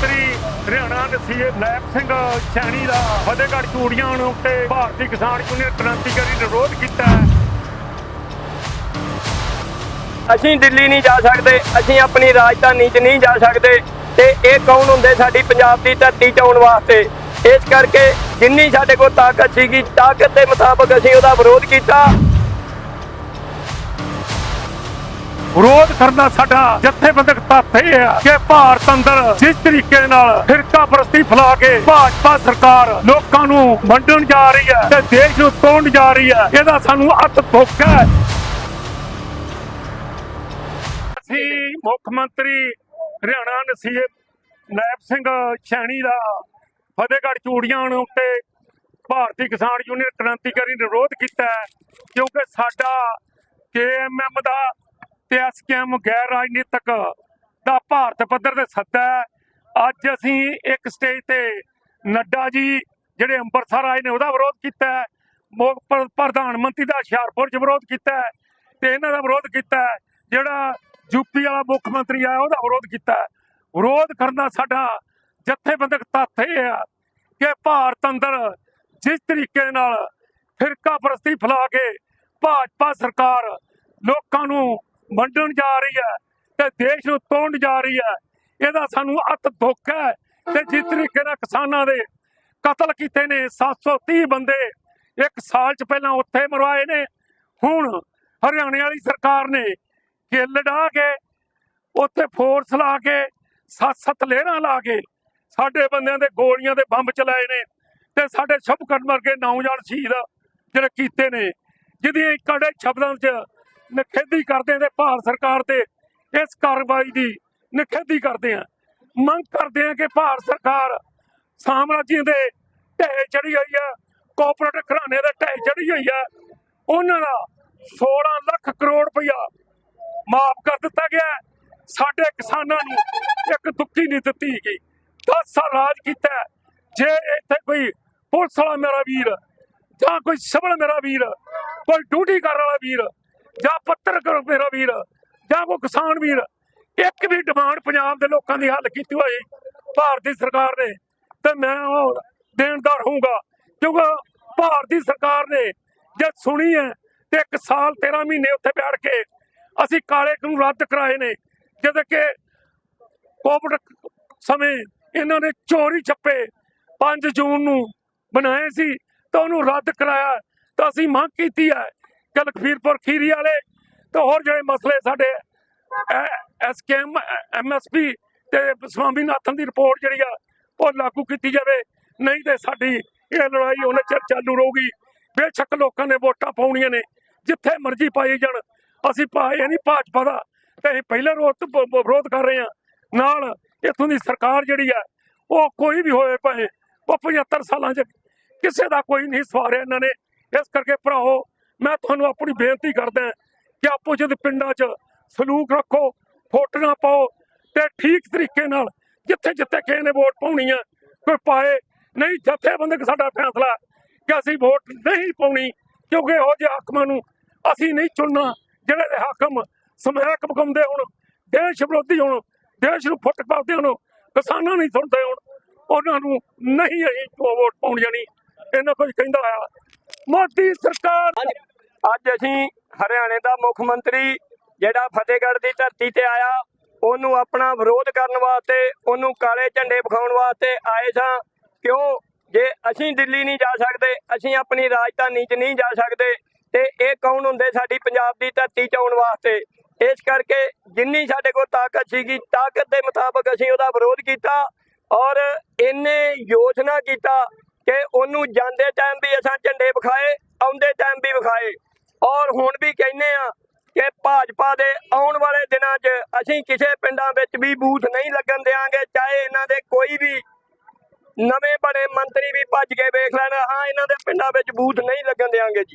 ਮੰਤਰੀ ਹਰਿਆਣਾ ਨਸੀਬ ਨਾਇਬ ਸਿੰਘ ਸੈਣੀ ਦਾ ਫਤਿਹਗੜ੍ਹ ਚੂੜੀਆਂ ਨੂੰ ਉੱਤੇ ਭਾਰਤੀ ਕਿਸਾਨ ਯੂਨੀਅਨ ਕ੍ਰਾਂਤੀਕਾਰੀ ਨੇ ਵਿਰੋਧ ਕੀਤਾ ਅਸੀਂ ਦਿੱਲੀ ਨਹੀਂ ਜਾ ਸਕਦੇ, ਅਸੀਂ ਆਪਣੀ ਰਾਜਧਾਨੀ 'ਚ ਨਹੀਂ ਜਾ ਸਕਦੇ ਤੇ ਇਹ ਕੌਣ ਹੁੰਦੇ ਸਾਡੀ ਪੰਜਾਬ ਦੀ ਧਰਤੀ 'ਚ ਆਉਣ ਵਾਸਤੇ? ਇਸ ਕਰਕੇ ਜਿੰਨੀ ਸਾਡੇ ਕੋਲ ਤਾਕਤ ਸੀਗੀ, ਤਾਕਤ ਦੇ ਮੁਤਾਬਕ ਅਸੀਂ ਉਹਦਾ ਵਿਰੋਧ ਕੀਤਾ। ਵਿਰੋਧ ਕਰਨਾ ਸਾਡਾ ਜਥੇਬੰਦਕ ਤੱਥ ਇਹ ਹੈ ਕਿ ਭਾਰਤ ਅੰਦਰ ਜਿਸ ਤਰੀਕੇ ਨਾਲ ਫਿਰਕਾ ਪ੍ਰਸਤੀ ਫੈਲਾ ਕੇ ਭਾਜਪਾ ਸਰਕਾਰ ਲੋਕਾਂ ਨੂੰ ਵੰਡਣ ਜਾ ਰਹੀ ਹੈ ਤੇ ਦੇਸ਼ ਨੂੰ ਤੋੜਨ ਜਾ ਰਹੀ ਹੈ, ਇਹਦਾ ਸਾਨੂੰ ਅੱਤ ਦੁੱਖ ਹੈ। ਅਸੀਂ ਮੁੱਖ ਮੰਤਰੀ ਹਰਿਆਣਾ ਨਸੀਬ ਨਾਇਬ ਸਿੰਘ ਸੈਣੀ ਦਾ ਫਤਿਹਗੜ੍ਹ ਚੂੜੀਆਂ ਉੱਤੇ ਭਾਰਤੀ ਕਿਸਾਨ ਯੂਨੀਅਨ ਕ੍ਰਾਂਤੀਕਾਰੀ ਨੇ ਵਿਰੋਧ ਕੀਤਾ ਹੈ, ਕਿਉਂਕਿ ਸਾਡਾ ਕੇਐਮਐਮ ਦਾ ਤੇ ਐਸਕੇਐਮ ਗੈਰ ਰਾਜਨੀਤਿਕ ਦਾ ਭਾਰਤ ਪੱਧਰ ਤੇ ਸੱਦਾ ਹੈ। ਅੱਜ ਅਸੀਂ ਇੱਕ ਸਟੇਜ ਤੇ ਨੱਡਾ ਜੀ, ਜਿਹੜੇ ਅੰਮ੍ਰਿਤਸਰ ਆਏ ਨੇ, ਉਹਦਾ ਵਿਰੋਧ ਕੀਤਾ ਪ੍ਰਧਾਨ ਮੰਤਰੀ ਦਾ ਹੁਸ਼ਿਆਰਪੁਰ 'ਚ ਵਿਰੋਧ ਕੀਤਾ ਹੈ ਤੇ ਇਹਨਾਂ ਦਾ ਵਿਰੋਧ ਕੀਤਾ ਹੈ। ਜਿਹੜਾ ਯੂਪੀ ਵਾਲਾ ਮੁੱਖ ਮੰਤਰੀ ਆਇਆ, ਉਹਦਾ ਵਿਰੋਧ ਕੀਤਾ ਵਿਰੋਧ ਕਰਨਾ ਸਾਡਾ ਜਥੇਬੰਦਕ ਤੱਥ ਇਹ ਆ ਕਿ ਭਾਰਤ ਅੰਦਰ ਜਿਸ ਤਰੀਕੇ ਨਾਲ ਫਿਰਕਾ ਪ੍ਰਸਤੀ ਫੈਲਾ ਕੇ ਭਾਜਪਾ ਸਰਕਾਰ ਲੋਕਾਂ ਨੂੰ ਵੰਡਣ ਜਾ ਰਹੀ ਹੈ ਤੇ ਦੇਸ਼ ਨੂੰ ਤੋੜਨ ਜਾ ਰਹੀ ਹੈ। ਇਹਦਾ ਸਾਨੂੰ ਅੱਤ ਦੁੱਖ ਹੈ ਤੇ ਜਿਸ ਤਰੀਕੇ ਨਾਲ ਕਿਸਾਨਾਂ ਦੇ ਕਤਲ ਕੀਤੇ ਨੇ 730 ਬੰਦੇ ਇੱਕ ਸਾਲ ਚ ਪਹਿਲਾਂ ਉੱਥੇ ਮਰਵਾਏ ਨੇ। ਹੁਣ ਹਰਿਆਣੇ ਵਾਲੀ ਸਰਕਾਰ ਨੇ ਕਿੱਲ ਢਾ ਕੇ, ਉੱਥੇ ਫੋਰਸ ਲਾ ਕੇ ਸੱਤ ਸੱਤ ਲਹਿਰਾਂ ਲਾ ਕੇ ਸਾਡੇ ਬੰਦਿਆਂ ਦੇ ਗੋਲੀਆਂ ਦੇ ਬੰਬ ਚਲਾਏ ਨੇ ਤੇ ਸਾਡੇ ਸ਼ੁਭਕਰਨ ਵਰਗੇ ਨੌਜਵਾਨ ਸ਼ਹੀਦ ਜਿਹੜੇ ਕੀਤੇ ਨੇ ਜਿਹਦੀ ਕੜੇ ਸ਼ਬਦਾਂ 'ਚ ਨਿਖੇਧੀ ਕਰਦੇ ਤੇ ਭਾਰਤ ਸਰਕਾਰ ਤੇ ਇਸ ਕਾਰਵਾਈ ਦੀ ਨਿਖੇਧੀ ਕਰਦੇ ਆ ਮੰਗ ਕਰਦੇ ਆ ਕਿ ਭਾਰਤ ਸਰਕਾਰ ਸਾਮਰਾਜੀਆਂ ਦੇ ਢਹਿ ਚੜੀ ਹੋਈ ਆ ਕੋਆਪਰੇਟਿਵ ਘਰਾਣੇ ਦੇ ਢਹਿ ਚੜੀ ਹੋਈ ਆ। ਉਹਨਾਂ ਦਾ 16 ਲੱਖ ਕਰੋੜ ਰੁਪਇਆ ਮਾਫ ਕਰ ਦਿੱਤਾ ਗਿਆ ਸਾਡੇ ਕਿਸਾਨਾਂ ਨੂੰ ਇੱਕ ਦੁੱਖੀ ਨਹੀਂ ਦਿੱਤੀ ਗਈ। 10 ਸਾਲ ਰਾਜ ਕੀਤਾ ਜੇ ਇੱਥੇ ਕੋਈ ਪੁਲਿਸ ਵਾਲਾ ਮੇਰਾ ਵੀਰ ਜਾਂ ਕੋਈ ਸਿਵਲ ਮੇਰਾ ਵੀਰ, ਕੋਈ ਡਿਊਟੀ ਕਰਨ ਵਾਲਾ ਵੀਰ ਜਾਂ ਪੱਤਰਕਾਰ ਮੇਰਾ ਵੀਰ, ਜਾਂ ਕੋਈ ਕਿਸਾਨ ਵੀਰ। ਇੱਕ ਵੀ ਡਿਮਾਂਡ ਪੰਜਾਬ ਦੇ ਲੋਕਾਂ ਦੀ ਹੱਲ ਕੀਤੀ ਹੋਈ ਭਾਰਤੀ ਸਰਕਾਰ ਨੇ, ਤੇ ਮੈਂ ਉਹ ਦੇਣਦਾਰ ਹੋਊਗਾ। ਕਿਉਂਕਿ ਭਾਰਤੀ ਸਰਕਾਰ ਨੇ ਜੇ ਸੁਣੀ ਹੈ, ਤੇ ਇੱਕ ਸਾਲ 13 ਮਹੀਨੇ ਉੱਥੇ ਬੈਠ ਕੇ ਅਸੀਂ ਕਾਲੇ ਕਾਨੂੰਨ ਰੱਦ ਕਰਾਏ ਨੇ, ਜਦ ਕਿ ਕੋਵਿਡ ਸਮੇਂ ਇਹਨਾਂ ਨੇ ਚੋਰੀ ਛੱਪੇ 5 ਜੂਨ ਨੂੰ ਬਣਾਏ ਸੀ, ਤਾਂ ਉਹਨੂੰ ਰੱਦ ਕਰਾਇਆ, ਤਾਂ ਅਸੀਂ ਮੰਗ ਕੀਤੀ ਹੈ ਕਿ ਲਖਵੀਰਪੁਰ ਖੀਰੀ ਵਾਲੇ ਤੇ ਹੋਰ ਜਿਹੜੇ ਮਸਲੇ ਸਾਡੇ ਐਸਕੇਐਮ ਐਮਐਸਪੀ ਤੇ ਸਵਾਮੀਨਾਥਨ ਦੀ ਰਿਪੋਰਟ ਜਿਹੜੀ ਆ, ਉਹ ਲਾਗੂ ਕੀਤੀ ਜਾਵੇ। ਨਹੀਂ ਤੇ ਸਾਡੀ ਇਹ ਲੜਾਈ ਉਹਨੇ ਚਿਰ ਚਾਲੂ ਰਹੂਗੀ। ਬੇਸ਼ੱਕ ਲੋਕਾਂ ਨੇ ਵੋਟਾਂ ਪਾਉਣੀਆਂ ਨੇ, ਜਿੱਥੇ ਮਰਜ਼ੀ ਪਾਈ ਜਾਣ। ਅਸੀਂ ਪਾਏ ਨਹੀਂ, ਭਾਜਪਾ ਦਾ ਤੇ ਅਸੀਂ ਪਹਿਲੇ ਰੋਜ਼ ਤੋਂ ਵਿਰੋਧ ਕਰ ਰਹੇ ਹਾਂ। ਨਾਲ ਇੱਥੋਂ ਦੀ ਸਰਕਾਰ ਜਿਹੜੀ ਆ, ਉਹ ਕੋਈ ਵੀ ਹੋਏ ਭਾਵੇਂ ਉਹ 75 ਸਾਲਾਂ 'ਚ ਕਿਸੇ ਦਾ ਕੋਈ ਨਹੀਂ ਸਵਾਰਿਆ ਇਹਨਾਂ ਨੇ। ਇਸ ਕਰਕੇ ਭਰਾਓ ਮੈਂ ਤੁਹਾਨੂੰ ਆਪਣੀ ਬੇਨਤੀ ਕਰਦਾ ਕਿ ਆਪੋ ਜਦ ਪਿੰਡਾਂ 'ਚ ਸਲੂਕ ਰੱਖੋ, ਫੋਟੋਆਂ ਪਾਓ ਤੇ ਠੀਕ ਤਰੀਕੇ ਨਾਲ ਜਿੱਥੇ ਜਿੱਥੇ ਕਿਸੇ ਨੇ ਵੋਟ ਪਾਉਣੀ ਆ, ਕੋਈ ਪਾਏ। ਨਹੀਂ, ਜਥੇਬੰਦਕ ਸਾਡਾ ਫੈਸਲਾ ਕਿ ਅਸੀਂ ਵੋਟ ਨਹੀਂ ਪਾਉਣੀ, ਕਿਉਂਕਿ ਇਹੋ ਜਿਹੇ ਹਾਕਮਾਂ ਨੂੰ ਅਸੀਂ ਨਹੀਂ ਚੁਣਨਾ, ਜਿਹੜੇ ਦੇ ਹਾਕਮ ਸਮੈਕ ਬਗਾਉਂਦੇ ਹੁਣ, ਦੇਸ਼ ਵਿਰੋਧੀ ਹੁਣ, ਦੇਸ਼ ਨੂੰ ਫੁੱਟ ਪਾਉਂਦੇ ਹੁਣ, ਕਿਸਾਨਾਂ ਨਹੀਂ ਸੁਣਦੇ ਹੁਣ, ਉਹਨਾਂ ਨੂੰ ਨਹੀਂ ਅਸੀਂ ਵੋਟ ਪਾਉਣ ਜਾਣੀ। ਇਹਨਾਂ ਕੁਝ ਕਹਿੰਦਾ ਆ। ਮੋਦੀ ਸਰਕਾਰ। ਅੱਜ ਅਸੀਂ ਹਰਿਆਣੇ ਦਾ ਮੁੱਖ ਮੰਤਰੀ ਜਿਹੜਾ ਫਤਿਹਗੜ੍ਹ ਦੀ ਧਰਤੀ ਤੇ ਆਇਆ, ਉਹਨੂੰ ਆਪਣਾ ਵਿਰੋਧ ਕਰਨ ਵਾਸਤੇ, ਉਹਨੂੰ ਕਾਲੇ ਝੰਡੇ ਵਿਖਾਉਣ ਵਾਸਤੇ ਆਏ ਸਾਂ। ਕਿਉਂ? ਜੇ ਅਸੀਂ ਦਿੱਲੀ ਨਹੀਂ ਜਾ ਸਕਦੇ, ਅਸੀਂ ਆਪਣੀ ਰਾਜਧਾਨੀ 'ਚ ਨਹੀਂ ਜਾ ਸਕਦੇ, ਤੇ ਇਹ ਕੌਣ ਹੁੰਦੇ ਸਾਡੀ ਪੰਜਾਬ ਦੀ ਧਰਤੀ 'ਚ ਆਉਣ ਵਾਸਤੇ? ਇਸ ਕਰਕੇ ਜਿੰਨੀ ਸਾਡੇ ਕੋਲ ਤਾਕਤ ਸੀਗੀ, ਤਾਕਤ ਦੇ ਮੁਤਾਬਕ ਅਸੀਂ ਉਹਦਾ ਵਿਰੋਧ ਕੀਤਾ ਔਰ ਇਹਨੇ ਯੋਜਨਾ ਕੀਤਾ ਕਿ ਉਹਨੂੰ ਜਾਂਦੇ ਟਾਈਮ ਵੀ ਅਸਾਂ ਝੰਡੇ ਵਿਖਾਏ ਆਉਂਦੇ ਟਾਈਮ ਵੀ ਵਿਖਾਏ ਔਰ ਹੁਣ ਵੀ ਕਹਿੰਦੇ ਆ ਕਿ ਭਾਜਪਾ ਦੇ ਆਉਣ ਵਾਲੇ ਦਿਨਾਂ 'ਚ ਅਸੀਂ ਕਿਸੇ ਪਿੰਡਾਂ ਵਿੱਚ ਵੀ ਬੂਥ ਨਹੀਂ ਲੱਗਣ ਦੇਵਾਂਗੇ ਚਾਹੇ ਇਹਨਾਂ ਦੇ ਕੋਈ ਵੀ ਨਵੇਂ ਬਣੇ ਮੰਤਰੀ ਵੀ ਭੱਜ ਕੇ ਵੇਖ ਲੈਣ। ਹਾਂ, ਇਹਨਾਂ ਦੇ ਪਿੰਡਾਂ ਵਿੱਚ ਬੂਥ ਨਹੀਂ ਲੱਗਣ ਦੇਵਾਂਗੇ ਜੀ।